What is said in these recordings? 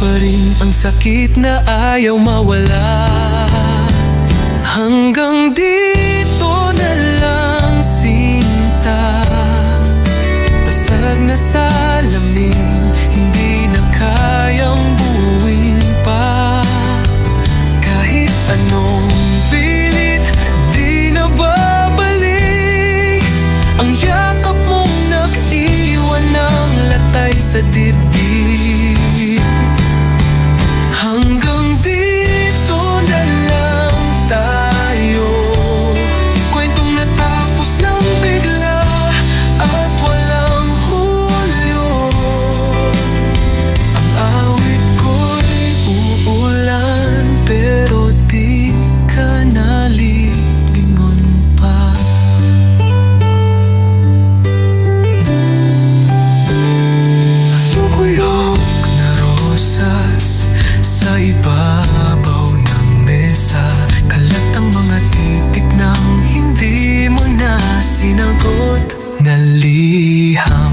pa rin ang sakit na ayaw mawala. Hanggang di 你好。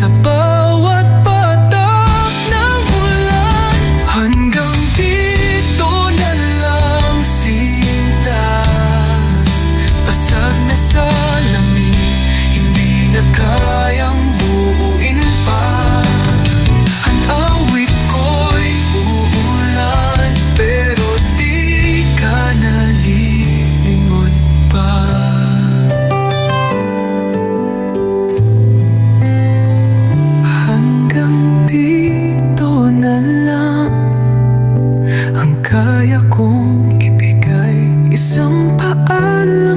Sa bawat patak ng ulan. Hanggang dito na lang sinta. Na sa lamin Hindi kayang kaya kong ibigay isang paalam.